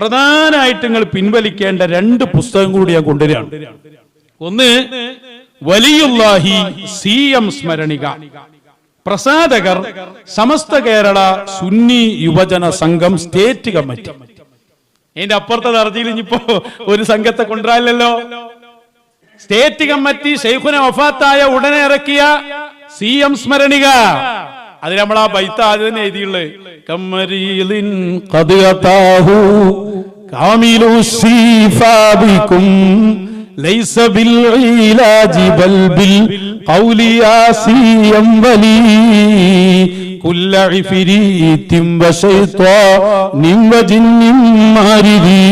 പ്രധാനമായിട്ട് നിങ്ങൾ പിൻവലിക്കേണ്ട രണ്ട് പുസ്തകം കൂടി ഞാൻ കൊണ്ടുവരികയാണ്. ഒന്ന് വലിയുല്ലാഹി സി എം സ്മരണിക. പ്രസാദകർ സമസ്ത കേരള സുന്നി യുവജന സംഘം സ്റ്റേറ്റ് കമ്മിറ്റി. അതിന്റെ അപ്പുറത്തെ ദർജയിൽ ഇനിയിപ്പോ ഒരു സംഘത്തെ കൊണ്ടുവരാല്ലോ സ്റ്റേറ്റ് കമ്മിറ്റി ഷെയ്ഖുന വഫാത്തായ ഉടനെ ഇറക്കിയ സി എം സ്മരണിക അതിൽ നമ്മൾ ആ ബൈത്ത ആദ്യം എഴുതിയുള്ളത് ശിഫാബിക്കും ലൈസ ബിൽ ഇലാജി ബൽ ബിൽ ഖൗലി യാസിയം വലി. കുല്ല ഇഫരീത്തിൻ വശൈത്വാനിൻ വജിന്നിൻ മാരിദി.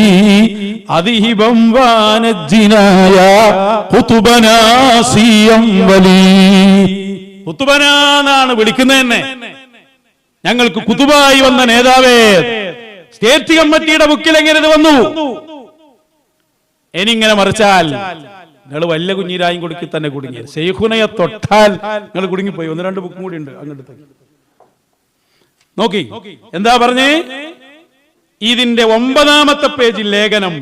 അതിഹിബം വാനജ്ജിനായ കുതുബനാസിയം വലി. കുത്തുബനാന്നാണ് വിളിക്കുന്നത് തന്നെ ഞങ്ങൾക്ക് കുത്തുബായി വന്ന നേതാവേ. സ്റ്റേറ്റ് കമ്മിറ്റിയുടെ ബുക്കിൽ എങ്ങനെ ഇത് വന്നു? ഇനിങ്ങനെ മറിച്ചാൽ നിങ്ങൾ വല്ല കുഞ്ഞിരായും കൊടുക്കി തന്നെ കുടുങ്ങി. ശൈഖുനയെ തൊട്ടാൽ നിങ്ങൾ കുടുങ്ങിപ്പോയി. ഒന്ന് രണ്ട് ബുക്കും കൂടി ഉണ്ട് അങ്ങോട്ട്. നോക്കി. എന്താ പറഞ്ഞേ? ഇതിന്റെ ഒമ്പതാമത്തെ പേജിൽ ലേഖനം.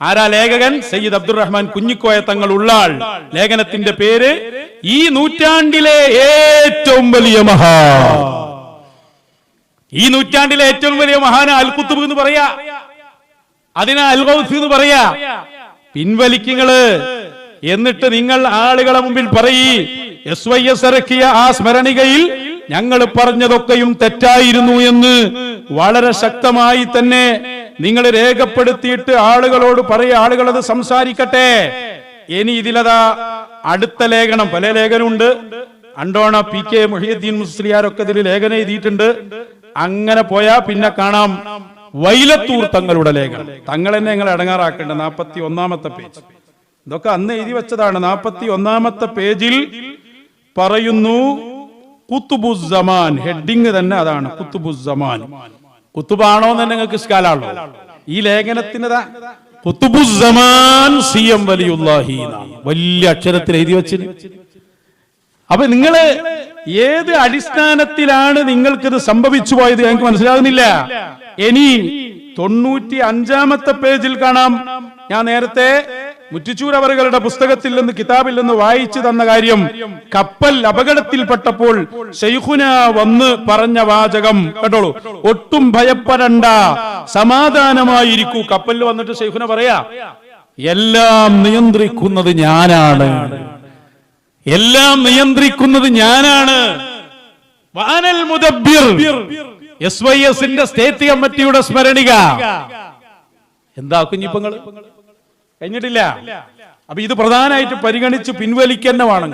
ആരാ ലേഖകൻ? സയ്യിദ് അബ്ദുറഹ്മാൻ കുഞ്ഞിക്കോയ തങ്ങൾ ഉള്ളാൾ. ലേഖനത്തിന്റെ പേര് ഈ നൂറ്റാണ്ടിലെ ഏറ്റവും വലിയ മഹാ. ഈ നൂറ്റാണ്ടിലെ ഏറ്റവും വലിയ മഹാന അൽകുത്തുബ് എന്ന് പറയാ. അതിനെ അൽഗൗസി എന്ന് പറയാ. പിൻവലിക്കുങ്ങൾ. എന്നിട്ട് നിങ്ങൾ ആളുകളെ മുമ്പിൽ പറയി എസ് വൈ എസ് ഇറക്കിയ ആ സ്മരണികയിൽ ഞങ്ങൾ പറഞ്ഞതൊക്കെയും തെറ്റായിരുന്നു എന്ന് വളരെ ശക്തമായി തന്നെ നിങ്ങൾ രേഖപ്പെടുത്തിയിട്ട് ആളുകളോട് പറയ ആളുകൾ അത് സംസാരിക്കട്ടെ. ഇനി ഇതിലതാ അടുത്ത ലേഖനം പല ലേഖനമുണ്ട്. അണ്ടോണ പി കെ മുഹിയുദ്ദീൻ മുസ്ലിയാരൊക്കെ ഇതിൽ ലേഖനം എഴുതിയിട്ടുണ്ട്. അങ്ങനെ പോയാ പിന്നെ കാണാം വൈലത്തൂർ തങ്ങളുടെ ലേഖനം. തങ്ങൾ തന്നെ ഞങ്ങൾ അടങ്ങാറാക്കേണ്ട നാൽപ്പത്തി ഒന്നാമത്തെ പേജ്. ഇതൊക്കെ അന്ന് എഴുതി വെച്ചതാണ്. നാൽപ്പത്തി ഒന്നാമത്തെ പേജിൽ പറയുന്നു കുത്തുബുസമാൻ ഹെഡിങ് തന്നെ അതാണ് കുത്തുബുസമാൻ കുത്തുബാണോ എന്ന് നിങ്ങൾക്ക് സ്കാലാണോ ഈ ലേഖനത്തിനതാ കുത്തുബുസമാൻ സി എം വലിയ അക്ഷരത്തിൽ എഴുതി വെച്ചിന്. അപ്പൊ നിങ്ങൾ ഏത് അടിസ്ഥാനത്തിലാണ് നിങ്ങൾക്കിത് സംഭവിച്ചു പോയത്? ഞങ്ങൾക്ക് മനസ്സിലാകുന്നില്ല. ഇനി തൊണ്ണൂറ്റി അഞ്ചാമത്തെ പേജിൽ കാണാം. ഞാൻ നേരത്തെ മുറ്റിച്ചൂർ പുസ്തകത്തിൽ നിന്ന് കിതാബിൽ നിന്ന് വായിച്ചു തന്ന കാര്യം. കപ്പൽ അപകടത്തിൽപ്പെട്ടപ്പോൾ ഷെയ്ഖുന വന്ന് പറഞ്ഞ വാചകം കേട്ടോളൂ. ഒട്ടും ഭയപ്പെടണ്ട. സമാധാനമായിരിക്കൂ. കപ്പലിൽ വന്നിട്ട് ഷെയ്ഖുന പറയാ എല്ലാം നിയന്ത്രിക്കുന്നത് ഞാനാണ്. എല്ലാം നിയന്ത്രിക്കുന്നത് ഞാനാണ്. വാനൽ മുദബ്ബിർ. എസ് വൈ എസിന്റെ സ്റ്റേറ്റ് കമ്മിറ്റിയുടെ സ്മരണിക. എന്താ കുഞ്ഞിപ്പങ്ങൾ കഴിഞ്ഞിട്ടില്ല. അപ്പൊ ഇത് പ്രധാനമായിട്ട് പരിഗണിച്ച് പിൻവലിക്കന്നെ വേണം